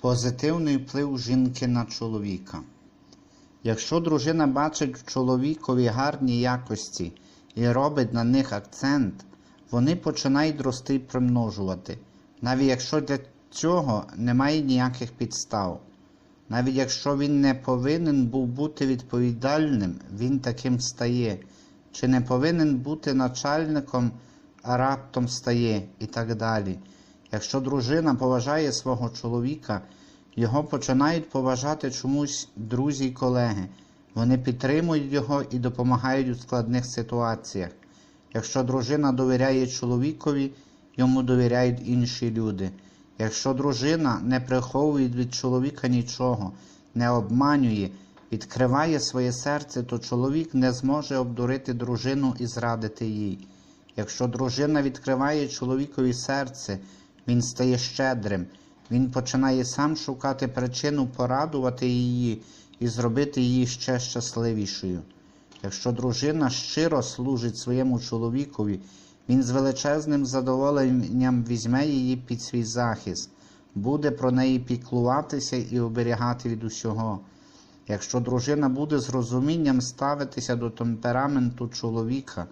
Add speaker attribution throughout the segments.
Speaker 1: Позитивний вплив жінки на чоловіка. Якщо дружина бачить в чоловікові гарні якості і робить на них акцент, вони починають рости і примножувати, навіть якщо для цього немає ніяких підстав. Навіть якщо він не повинен був бути відповідальним, він таким стає, чи не повинен бути начальником, а раптом стає і так далі. Якщо дружина поважає свого чоловіка, його починають поважати чомусь друзі й колеги. Вони підтримують його і допомагають у складних ситуаціях. Якщо дружина довіряє чоловікові, йому довіряють інші люди. Якщо дружина не приховує від чоловіка нічого, не обманює, відкриває своє серце, то чоловік не зможе обдурити дружину і зрадити їй. Якщо дружина відкриває чоловікові серце, він стає щедрим, він починає сам шукати причину порадувати її і зробити її ще щасливішою. Якщо дружина щиро служить своєму чоловікові, він з величезним задоволенням візьме її під свій захист, буде про неї піклуватися і оберігати від усього. Якщо дружина буде з розумінням ставитися до темпераменту чоловіка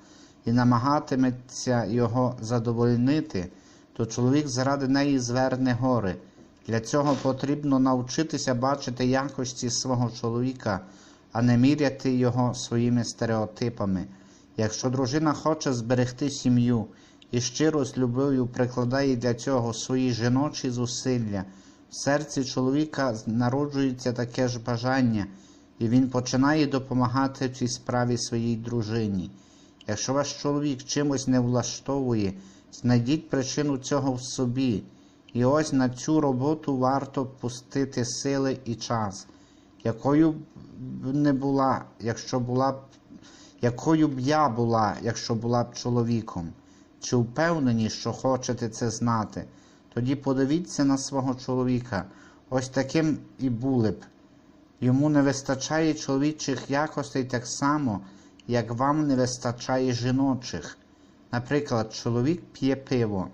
Speaker 1: і намагатиметься його задовольнити, то чоловік заради неї зверне гори. Для цього потрібно навчитися бачити якості свого чоловіка, а не міряти його своїми стереотипами. Якщо дружина хоче зберегти сім'ю і щиро з любов'ю прикладає для цього свої жіночі зусилля, в серці чоловіка народжується таке ж бажання, і він починає допомагати цій справі своїй дружині. Якщо ваш чоловік чимось не влаштовує, знайдіть причину цього в собі, і ось на цю роботу варто пустити сили і час, якою б не була, якщо була б якою б я була, якщо була б чоловіком, чи впевнені, що хочете це знати, тоді подивіться на свого чоловіка, ось таким і були б. Йому не вистачає чоловічих якостей так само, як вам не вистачає жіночих. Наприклад, чоловік п'є пиво.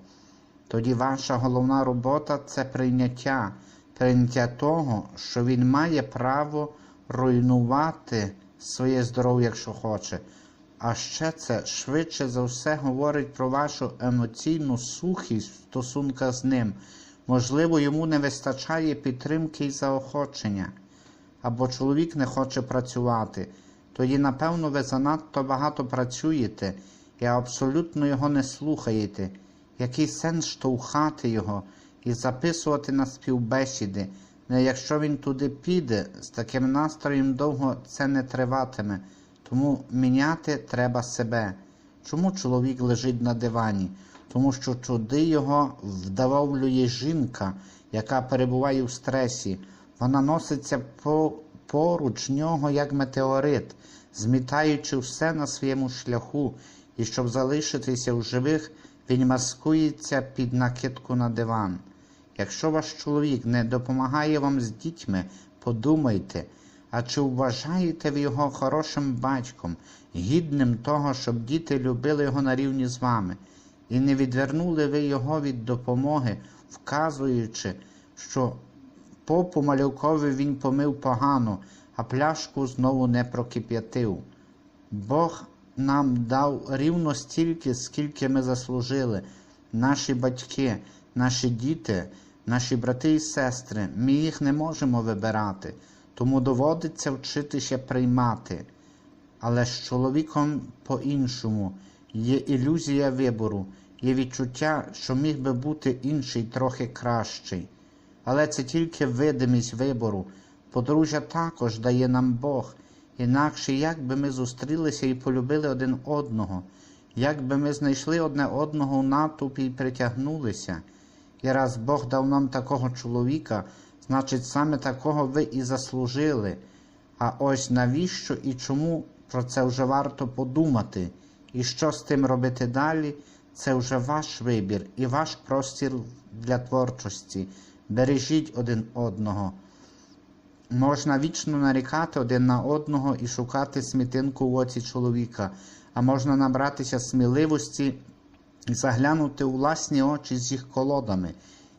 Speaker 1: Тоді ваша головна робота це прийняття, прийняття того, що він має право руйнувати своє здоров'я, якщо хоче. А ще це швидше за все говорить про вашу емоційну сухість в стосунках з ним. Можливо, йому не вистачає підтримки і заохочення, або чоловік не хоче працювати. Тоді, напевно, ви занадто багато працюєте і абсолютно його не слухаєте. Який сенс штовхати його і записувати на співбесіди? Не якщо він туди піде, з таким настроєм довго це не триватиме, тому міняти треба себе. Чому чоловік лежить на дивані? Тому що туди його вдавовлює жінка, яка перебуває в стресі. Вона носиться по, поруч нього, як метеорит, змітаючи все на своєму шляху, і щоб залишитися в живих, він маскується під накидку на диван. Якщо ваш чоловік не допомагає вам з дітьми, подумайте, а чи вважаєте ви його хорошим батьком, гідним того, щоб діти любили його на рівні з вами, і не відвернули ви його від допомоги, вказуючи, що попу малюкові він помив погано, а пляшку знову не прокип'ятив. Бог нам дав рівно стільки, скільки ми заслужили, наші батьки, наші діти, наші брати і сестри, ми їх не можемо вибирати, тому доводиться вчитися приймати. Але з чоловіком по-іншому є ілюзія вибору, є відчуття, що міг би бути інший трохи кращий. Але це тільки видимість вибору. Подружжя також дає нам Бог. Інакше як би ми зустрілися і полюбили один одного, як би ми знайшли одне одного в натовпі і притягнулися. І раз Бог дав нам такого чоловіка, значить саме такого ви і заслужили. А ось навіщо і чому про це вже варто подумати, і що з тим робити далі, це вже ваш вибір і ваш простір для творчості. Бережіть один одного. Можна вічно нарікати один на одного і шукати смітинку в оці чоловіка, а можна набратися сміливості і заглянути у власні очі з їх колодами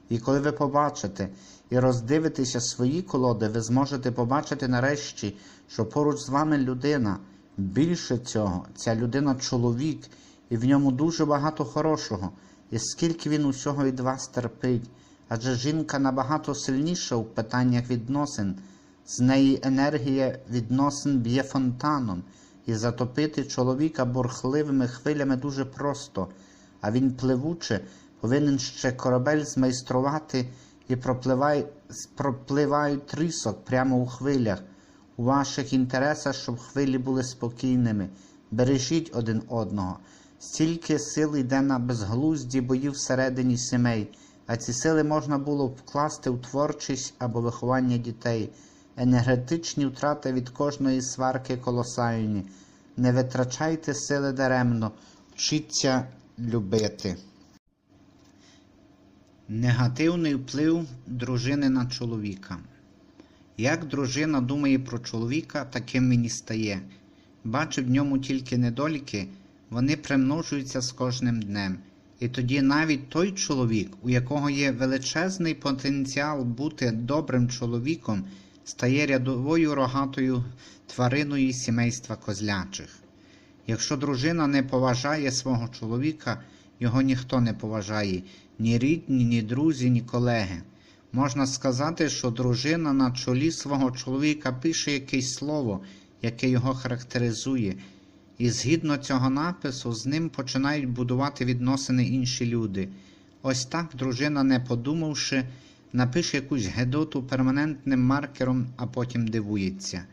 Speaker 1: І коли ви побачите і роздивитеся свої колоди, ви зможете побачити нарешті, що поруч з вами людина. Більше цього, ця людина чоловік, і в ньому дуже багато хорошого, і скільки він усього від вас терпить. Адже жінка набагато сильніша у питаннях відносин, з неї енергія відносин б'є фонтаном, і затопити чоловіка бурхливими хвилями дуже просто, а він пливуче повинен ще корабель змайструвати і пропливає, пропливають трісок прямо у хвилях. У ваших інтересах, щоб хвилі були спокійними. Бережіть один одного. Стільки сил йде на безглузді бої всередині сімей, а ці сили можна було б вкласти у творчість або виховання дітей. Енергетичні втрати від кожної сварки колосальні. Не витрачайте сили даремно, вчіться любити. Негативний вплив дружини на чоловіка. Як дружина думає про чоловіка, таким він і стає. Бачить в ньому тільки недоліки, вони примножуються з кожним днем. І тоді навіть той чоловік, у якого є величезний потенціал бути добрим чоловіком, стає рядовою рогатою твариною сімейства козлячих. Якщо дружина не поважає свого чоловіка, його ніхто не поважає, ні рідні, ні друзі, ні колеги. Можна сказати, що дружина на чолі свого чоловіка пише якесь слово, яке його характеризує, і згідно цього напису з ним починають будувати відносини інші люди. Ось так дружина, не подумавши, напише якусь гедоту перманентним маркером, а потім дивується.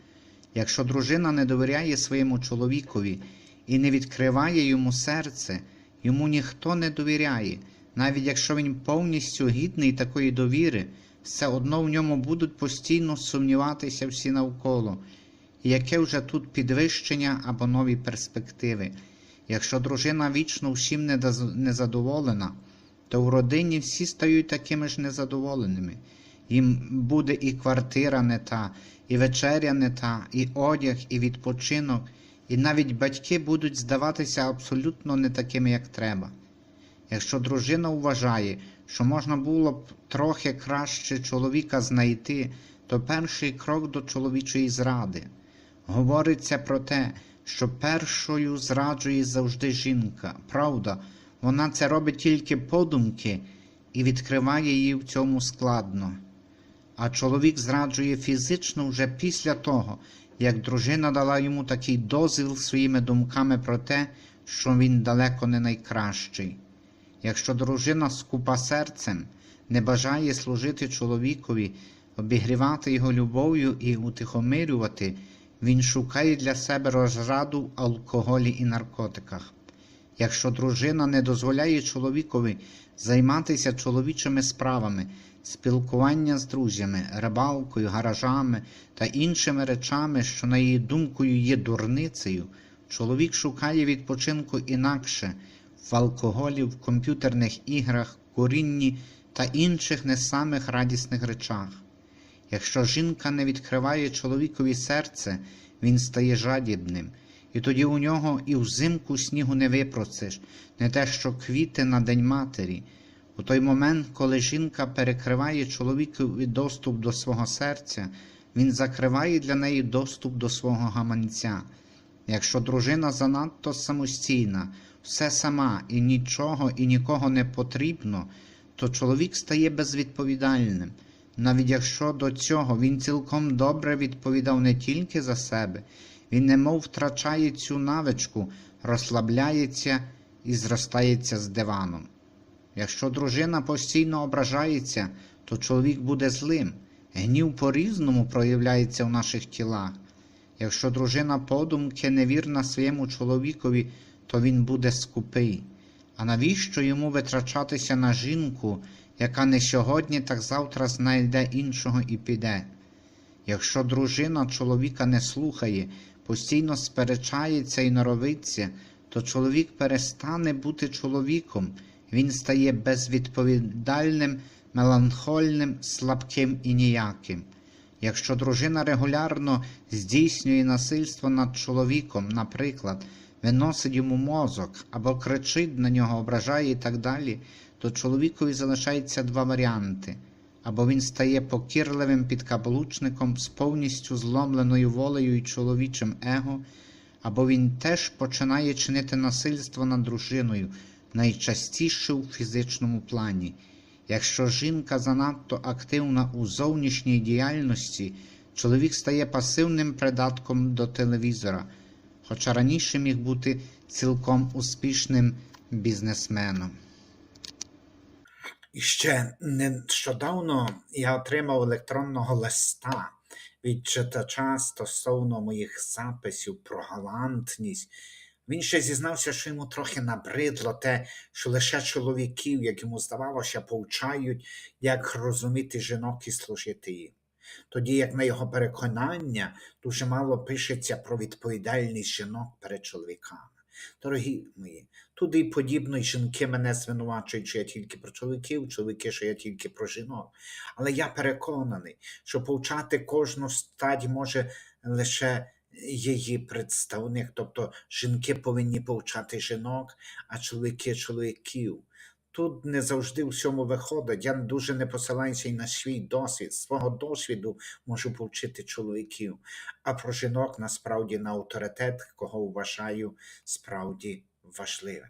Speaker 1: Якщо дружина не довіряє своєму чоловікові і не відкриває йому серце, йому ніхто не довіряє. Навіть якщо він повністю гідний такої довіри, все одно в ньому будуть постійно сумніватися всі навколо. І яке вже тут підвищення або нові перспективи. Якщо дружина вічно всім незадоволена, то в родині всі стають такими ж незадоволеними. Їм буде і квартира не та, і вечеря не та, і одяг, і відпочинок, і навіть батьки будуть здаватися абсолютно не такими, як треба. Якщо дружина вважає, що можна було б трохи краще чоловіка знайти, то перший крок до чоловічої зради. Говориться про те, що першою зраджує завжди жінка. Правда, вона це робить тільки подумки і відкриває її в цьому складно. А чоловік зраджує фізично вже після того, як дружина дала йому такий дозвіл своїми думками про те, що він далеко не найкращий. Якщо дружина скупа серцем, не бажає служити чоловікові, обігрівати його любов'ю і утихомирювати, він шукає для себе розраду в алкоголі і наркотиках. Якщо дружина не дозволяє чоловікові займатися чоловічими справами, спілкування з друзями, рибалкою, гаражами та іншими речами, що, на її думкою, є дурницею, чоловік шукає відпочинку інакше в алкоголі, в комп'ютерних іграх, курінні та інших не самих радісних речах. Якщо жінка не відкриває чоловікові серце, він стає жадібним, і тоді у нього і взимку снігу не випросиш, не те, що квіти на День Матері. У той момент, коли жінка перекриває чоловікові доступ до свого серця, він закриває для неї доступ до свого гаманця. Якщо дружина занадто самостійна, все сама і нічого і нікого не потрібно, то чоловік стає безвідповідальним. Навіть якщо до цього він цілком добре відповідав не тільки за себе, він немов втрачає цю навичку, розслабляється і зростається з диваном. Якщо дружина постійно ображається, то чоловік буде злим. Гнів по-різному проявляється в наших тілах. Якщо дружина подумки невірна своєму чоловікові, то він буде скупий. А навіщо йому витрачатися на жінку, яка не сьогодні, так завтра знайде іншого і піде? Якщо дружина чоловіка не слухає, постійно сперечається і норовиться, то чоловік перестане бути чоловіком, він стає безвідповідальним, меланхольним, слабким і ніяким. Якщо дружина регулярно здійснює насильство над чоловіком, наприклад, виносить йому мозок або кричить на нього, ображає і так далі, то чоловікові залишається два варіанти. Або він стає покірливим підкаблучником з повністю зломленою волею і чоловічим его, або він теж починає чинити насильство над дружиною, найчастіше у фізичному плані. Якщо жінка занадто активна у зовнішній діяльності, чоловік стає пасивним придатком до телевізора, хоча раніше міг бути цілком успішним бізнесменом.
Speaker 2: І ще нещодавно я отримав електронного листа від читача стосовно моїх записів про галантність. Він ще зізнався, що йому трохи набридло те, що лише чоловіків, як йому здавалося, повчають, як розуміти жінок і служити їм. Тоді, як на його переконання, дуже мало пишеться про відповідальність жінок перед чоловіками. Дорогі мої, туди подібно й жінки мене звинувачують, що я тільки про чоловіків, чоловіки, що я тільки про жінок. Але я переконаний, що повчати кожну стать може лише її представник, тобто жінки повинні повчати жінок, а чоловіки чоловіків. Тут не завжди всьому виходить. Я дуже не посилаюся й на свій досвід. Свого досвіду можу повчити чоловіків, а про жінок насправді на авторитет, кого вважаю справді важливим.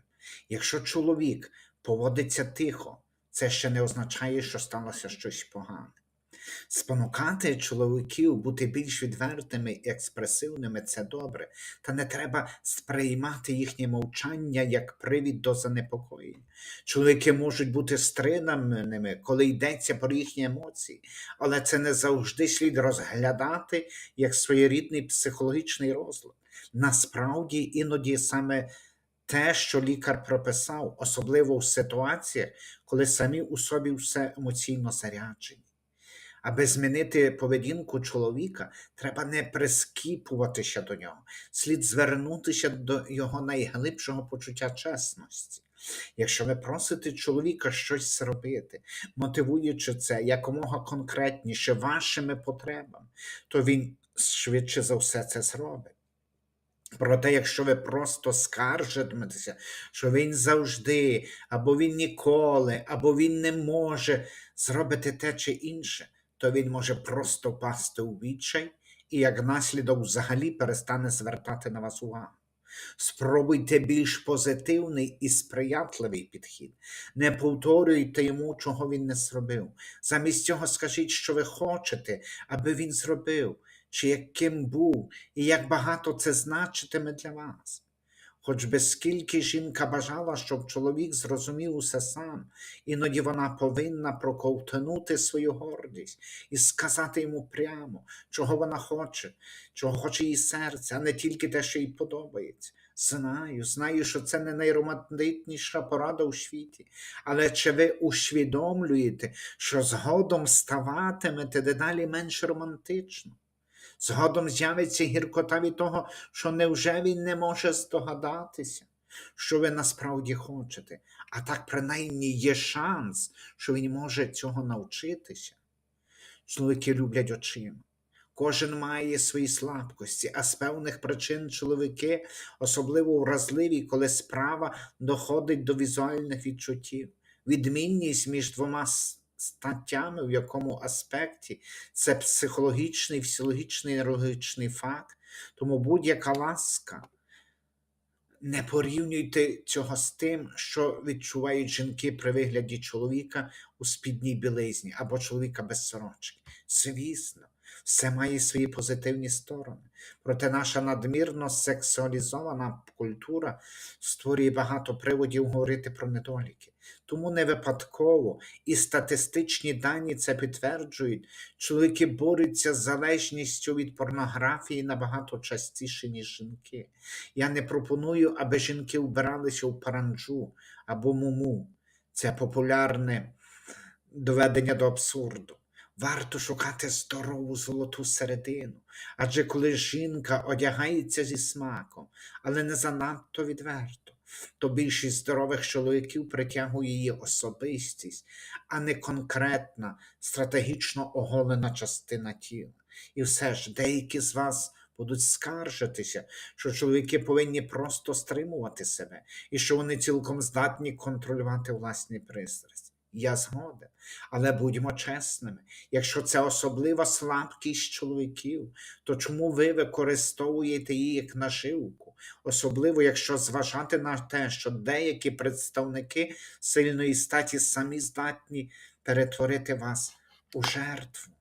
Speaker 2: Якщо чоловік поводиться тихо, це ще не означає, що сталося щось погане. Спонукати чоловіків бути більш відвертими і експресивними це добре, та не треба сприймати їхнє мовчання як привід до занепокоєння. Чоловіки можуть бути стриманими, коли йдеться про їхні емоції, але це не завжди слід розглядати як своєрідний психологічний розлад. Насправді, іноді саме те, що лікар прописав, особливо в ситуаціях, коли самі у собі все емоційно заряджені. Аби змінити поведінку чоловіка, треба не прискіпуватися до нього, слід звернутися до його найглибшого почуття чесності. Якщо ви просите чоловіка щось зробити, мотивуючи це якомога конкретніше вашими потребами, то він швидше за все це зробить. Проте, якщо ви просто скаржитиметеся, що він завжди, або він ніколи, або він не може зробити те чи інше, то він може просто впасти у відчай і як наслідок взагалі перестане звертати на вас увагу. Спробуйте більш позитивний і сприятливий підхід. Не повторюйте йому, чого він не зробив. Замість цього скажіть, що ви хочете, аби він зробив, чи яким був, і як багато це значитиме для вас. Хоч би скільки жінка бажала, щоб чоловік зрозумів усе сам, іноді вона повинна проковтнути свою гордість і сказати йому прямо, чого вона хоче, чого хоче її серце, а не тільки те, що їй подобається. Знаю, знаю, що це не найромантичніша порада у світі, але чи ви усвідомлюєте, що згодом ставатимете дедалі менш романтично? Згодом з'явиться гіркота від того, що невже він не може здогадатися, що ви насправді хочете, а так принаймні є шанс, що він може цього навчитися. Чоловіки люблять очима. Кожен має свої слабкості, а з певних причин чоловіки особливо вразливі, коли справа доходить до візуальних відчуттів. Відмінність між двома статтями, в якому аспекті це психологічний, фізіологічний нейрологічний факт. Тому будь-яка ласка. Не порівнюйте цього з тим, що відчувають жінки при вигляді чоловіка у спідній білизні або чоловіка без сорочки. Звісно, все має свої позитивні сторони. Проте наша надмірно сексуалізована культура створює багато приводів говорити про недоліки. Тому не випадково і статистичні дані це підтверджують. Чоловіки борються з залежністю від порнографії набагато частіше, ніж жінки. Я не пропоную, аби жінки вбиралися в паранджу або муму. Це популярне доведення до абсурду. Варто шукати здорову золоту середину. Адже коли жінка одягається зі смаком, але не занадто відверто, то більшість здорових чоловіків притягує її особистість, а не конкретна, стратегічно оголена частина тіла. І все ж деякі з вас будуть скаржитися, що чоловіки повинні просто стримувати себе і що вони цілком здатні контролювати власні пристрасті. Я згоден, але будьмо чесними, якщо це особлива слабкість чоловіків, то чому ви використовуєте її як наживку? Особливо, якщо зважати на те, що деякі представники сильної статі самі здатні перетворити вас у жертву.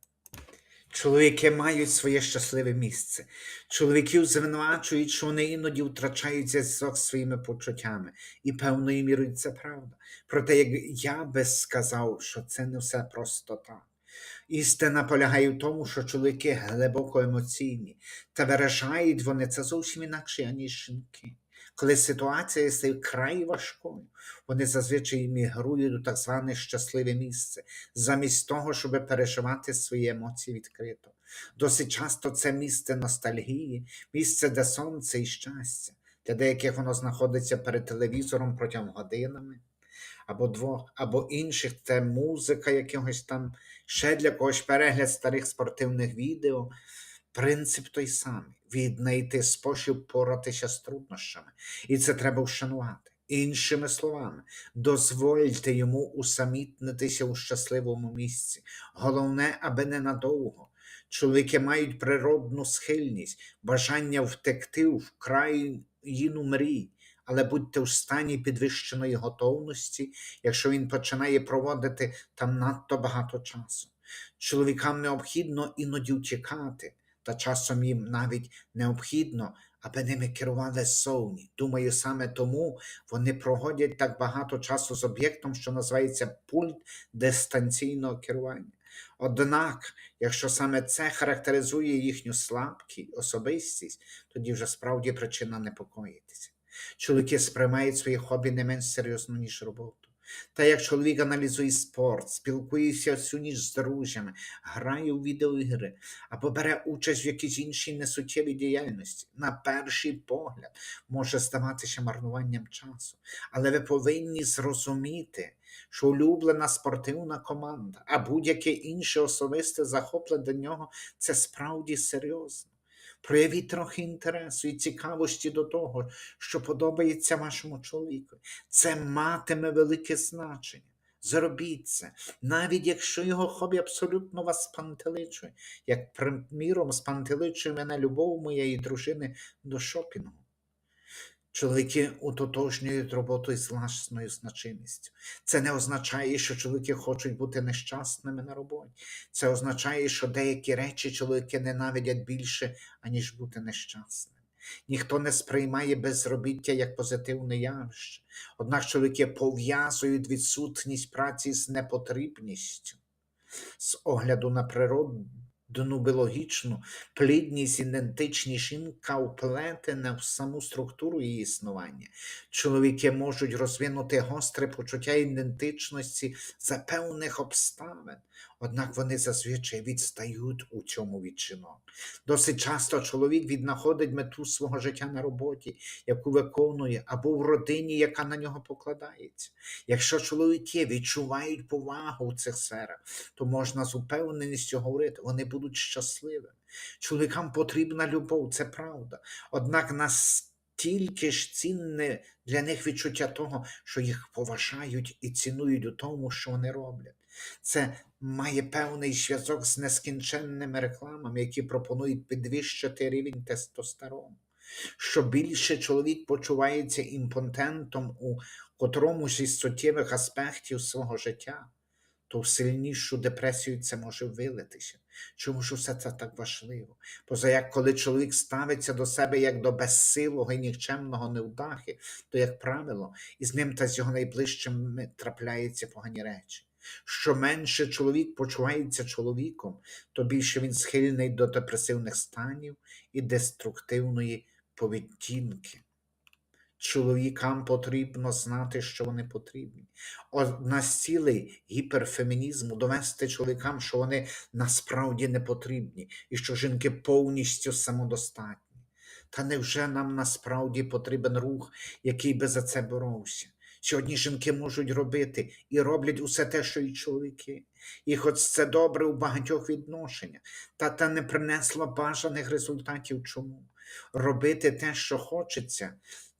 Speaker 2: Чоловіки мають своє щасливе місце. Чоловіків звинувачують, що вони іноді втрачають зв'язок зі своїми почуттями, і певною мірою це правда. Проте, як я би сказав, що це не все просто так. Істина полягає в тому, що чоловіки глибоко емоційні, та виражають вони це зовсім інакше, аніж жінки. Коли ситуація стає край важкою, вони зазвичай мігрують у так зване щасливе місце, замість того, щоб переживати свої емоції відкрито. Досить часто це місце ностальгії, місце, де сонце і щастя. Для деяких воно знаходиться перед телевізором протягом годинами, або двох, або інших це музика якогось там, ще для когось перегляд старих спортивних відео. Принцип той самий віднайти спосіб поратися з труднощами, і це треба вшанувати. Іншими словами, дозвольте йому усамітнитися у щасливому місці. Головне, аби ненадовго. Чоловіки мають природну схильність, бажання втекти в країну мрій, але будьте в стані підвищеної готовності, якщо він починає проводити там надто багато часу. Чоловікам необхідно іноді втікати, та часом їм навіть необхідно, аби ними керували зовні. Думаю, саме тому вони проводять так багато часу з об'єктом, що називається пульт дистанційного керування. Однак, якщо саме це характеризує їхню слабкість, особистість, тоді вже справді причина непокоїтися. Чоловіки сприймають свої хобі не менш серйозно, ніж роботу. Та як чоловік аналізує спорт, спілкується всю ніч з друзями, грає у відеоігри або бере участь в якійсь іншій несуттєвій діяльності, на перший погляд може здаватися марнуванням часу. Але ви повинні зрозуміти, що улюблена спортивна команда, а будь-яке інше особисте захоплення до нього це справді серйозно. Проявіть трохи інтересу і цікавості до того, що подобається вашому чоловіку. Це матиме велике значення. Зробіть це, навіть якщо його хобі абсолютно вас спантеличує, як, приміром, спантеличує мене любов моєї дружини до шопінгу. Чоловіки утотожнюють роботу із власною значимістю. Це не означає, що чоловіки хочуть бути нещасними на роботі. Це означає, що деякі речі чоловіки ненавидять більше, аніж бути нещасними. Ніхто не сприймає безробіття як позитивне явище. Однак чоловіки пов'язують відсутність праці з непотрібністю. З огляду на природну біологічну плідність ідентичність жінка вплетена в саму структуру її існування. Чоловіки можуть розвинути гостре почуття ідентичності за певних обставин, однак вони зазвичай відстають у цьому від. Досить часто чоловік віднаходить мету свого життя на роботі, яку виконує, або в родині, яка на нього покладається. Якщо чоловіки відчувають повагу в цих сферах, то можна з упевненістю говорити, вони будуть щасливими. Чоловікам потрібна любов, це правда. Однак настільки ж цінне для них відчуття того, що їх поважають і цінують у тому, що вони роблять. Це має певний зв'язок з нескінченними рекламами, які пропонують підвищити рівень тестостерону. Що більше чоловік почувається імпотентом у котромусь із суттєвих аспектів свого життя, то в сильнішу депресію це може вилитися. Чому ж усе це так важливо? Поза як коли чоловік ставиться до себе як до безсилого і нікчемного невдахи, то, як правило, із ним та з його найближчими трапляються погані речі. Що менше чоловік почувається чоловіком, то більше він схильний до депресивних станів і деструктивної поведінки. Чоловікам потрібно знати, що вони потрібні. Одна з гіперфемінізму довести чоловікам, що вони насправді не потрібні, і що жінки повністю самодостатні. Та невже нам насправді потрібен рух, який би за це боровся? Сьогодні жінки можуть робити і роблять усе те, що і чоловіки. І хоч це добре у багатьох відношеннях, та та не принесла бажаних результатів. Чому? Робити те, що хочеться,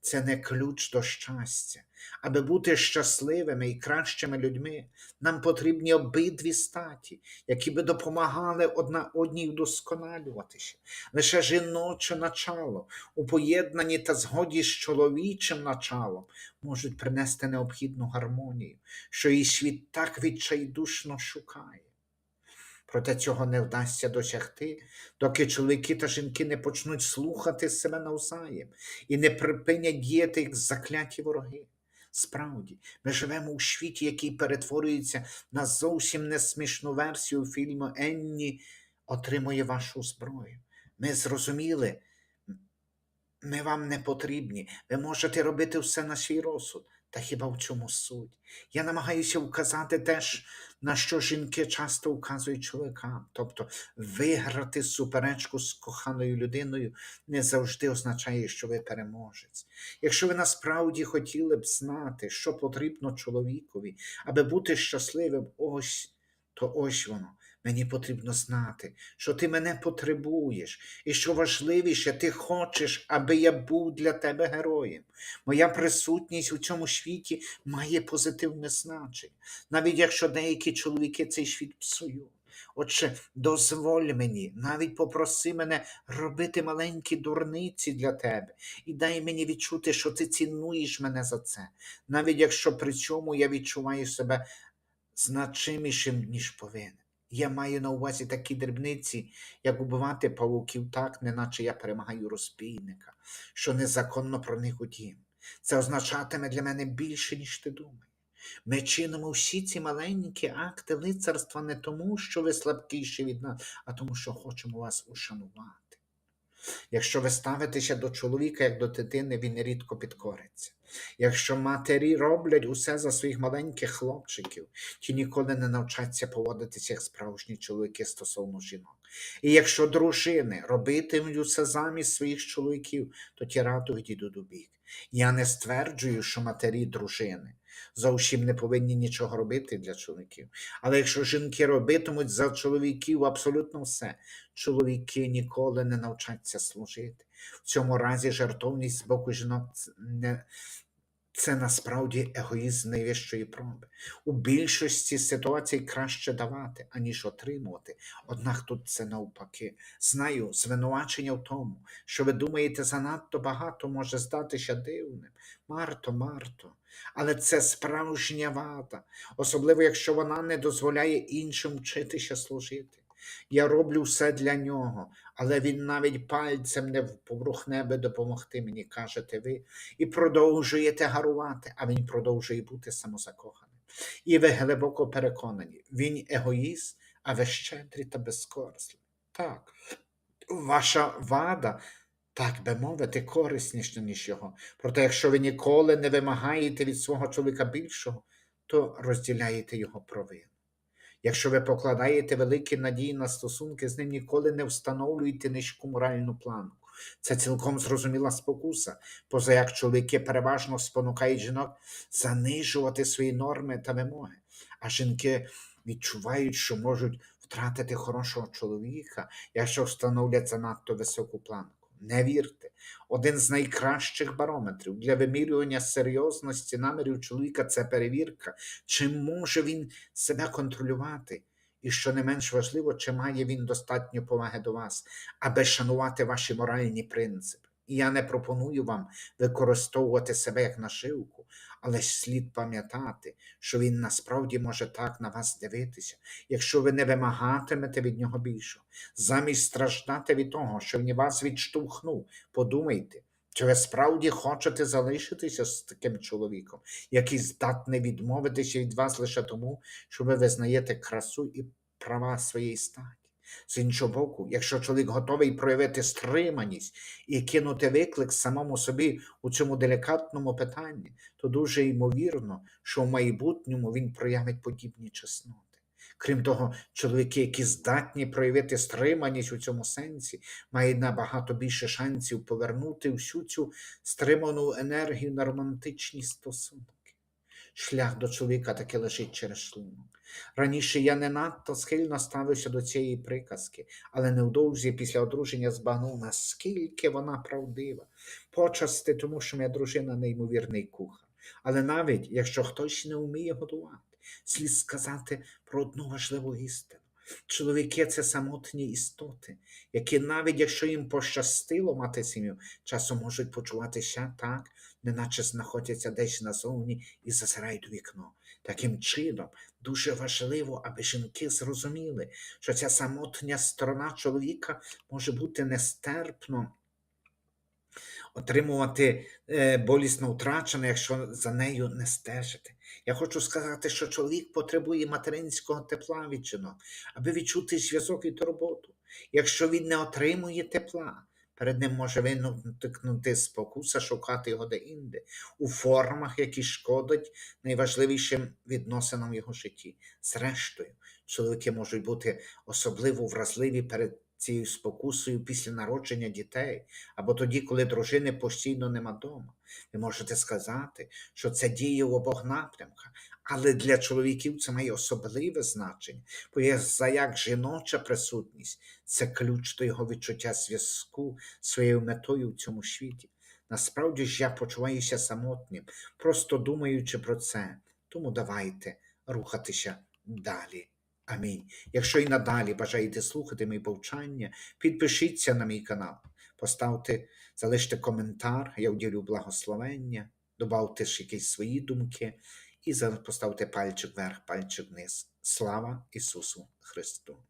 Speaker 2: це не ключ до щастя. Аби бути щасливими і кращими людьми, нам потрібні обидві статі, які би допомагали одна одній вдосконалюватися. Лише жіноче начало у поєднанні та згоді з чоловічим началом можуть принести необхідну гармонію, що її світ так відчайдушно шукає. Проте цього не вдасться досягти, доки чоловіки та жінки не почнуть слухати себе навзаєм і не припинять діяти як закляті вороги. Справді, ми живемо у світі, який перетворюється на зовсім несмішну версію фільму Енні отримує вашу зброю. Ми зрозуміли, ми вам не потрібні, ви можете робити все на свій розсуд. Та хіба в чому суть? Я намагаюся вказати теж, на що жінки часто вказують чоловікам. Тобто виграти суперечку з коханою людиною не завжди означає, що ви переможець. Якщо ви насправді хотіли б знати, що потрібно чоловікові, аби бути щасливим, ось то ось воно. Мені потрібно знати, що ти мене потребуєш, і що важливіше, ти хочеш, аби я був для тебе героєм. Моя присутність у цьому світі має позитивне значення, навіть якщо деякі чоловіки цей світ псують. Отже, дозволь мені, навіть попроси мене робити маленькі дурниці для тебе, і дай мені відчути, що ти цінуєш мене за це, навіть якщо при цьому я відчуваю себе значимішим, ніж повинен. Я маю на увазі такі дрібниці, як убивати павуків так, неначе я перемагаю розбійника, що незаконно проник у дім. Це означатиме для мене більше, ніж ти думаєш. Ми чинимо всі ці маленькі акти лицарства не тому, що ви слабкіші від нас, а тому, що хочемо вас ушанувати. Якщо ви ставитеся до чоловіка як до дитини, він рідко підкориться. Якщо матері роблять усе за своїх маленьких хлопчиків, ті ніколи не навчаться поводитися як справжні чоловіки стосовно жінок. І якщо дружини робитимуть усе замість своїх чоловіків, то ті радо відійдуть у бік. Я не стверджую, що матері дружини зовсім не повинні нічого робити для чоловіків. Але якщо жінки робитимуть за чоловіків абсолютно все, чоловіки ніколи не навчаться служити. В цьому разі жертовність з боку жінок не. Це насправді егоїзм найвищої проби. У більшості ситуацій краще давати, аніж отримувати. Однак тут це навпаки. Знаю, звинувачення в тому, що ви думаєте занадто багато може здатися дивним. Марто, Марто, але це справжня вада, особливо якщо вона не дозволяє іншим вчитися служити. Я роблю все для нього, але він навіть пальцем не поворухне би допомогти мені, кажете ви, і продовжуєте гарувати, а він продовжує бути самозакоханим. І ви глибоко переконані, він егоїст, а ви щедрі та безкорисливі. Так, ваша вада, так би мовити, корисніша, ніж його. Проте, якщо ви ніколи не вимагаєте від свого чоловіка більшого, то розділяєте його провину. Якщо ви покладаєте великі надії на стосунки, з ним ніколи не встановлюєте низьку моральну планку. Це цілком зрозуміла спокуса, поза як чоловіки переважно спонукають жінок занижувати свої норми та вимоги, а жінки відчувають, що можуть втратити хорошого чоловіка, якщо встановлять занадто високу планку. Не вірте, один з найкращих барометрів для вимірювання серйозності намірів чоловіка це перевірка, чи може він себе контролювати, і що не менш важливо, чи має він достатньо поваги до вас, аби шанувати ваші моральні принципи. І я не пропоную вам використовувати себе як нашивку, але ж слід пам'ятати, що він насправді може так на вас дивитися, якщо ви не вимагатимете від нього більшого. Замість страждати від того, що він вас відштовхнув, подумайте, чи ви справді хочете залишитися з таким чоловіком, який здатний відмовитися від вас лише тому, що ви визнаєте красу і права своєї статі. З іншого боку, якщо чоловік готовий проявити стриманість і кинути виклик самому собі у цьому делікатному питанні, то дуже ймовірно, що в майбутньому він проявить подібні чесноти. Крім того, чоловіки, які здатні проявити стриманість у цьому сенсі, мають набагато більше шансів повернути всю цю стриману енергію на романтичні стосунки. шлях до чоловіка таки лежить через шлунок. Раніше я не надто схильно ставився до цієї приказки, але невдовзі після одруження збагнув, наскільки вона правдива. Почасти, тому що моя дружина неймовірний кухар. Але навіть якщо хтось не вміє готувати, слід сказати про одну важливу істину. Чоловіки це самотні істоти, які навіть якщо їм пощастило мати сім'ю, часом можуть почуватися так, неначе знаходяться десь назовні і зазирають у вікно. Таким чином, дуже важливо, аби жінки зрозуміли, що ця самотня сторона чоловіка може бути нестерпно отримувати е, болісно втрачене, якщо за нею не стежити. Я хочу сказати, що чоловік потребує материнського тепла від жінок, аби відчути зв'язок і турботу. Якщо він не отримує тепла, перед ним може виникнути спокуса шукати його де-інде, у формах, які шкодять найважливішим відносинам в його житті. Зрештою, чоловіки можуть бути особливо вразливі перед цією спокусою після народження дітей, або тоді, коли дружини постійно нема дома. Ви можете сказати, що це діє в обох напрямках, але для чоловіків це має особливе значення, бо є за як жіноча присутність це ключ до його відчуття зв'язку своєю метою в цьому світі. Насправді ж я почуваюся самотнім, просто думаючи про це. Тому давайте рухатися далі. Амінь. Якщо і надалі бажаєте слухати мої повчання, підпишіться на мій канал, поставте, залиште коментар, я вділю благословення, добавте ж якісь свої думки і поставте пальчик вверх, пальчик вниз. Слава Ісусу Христу!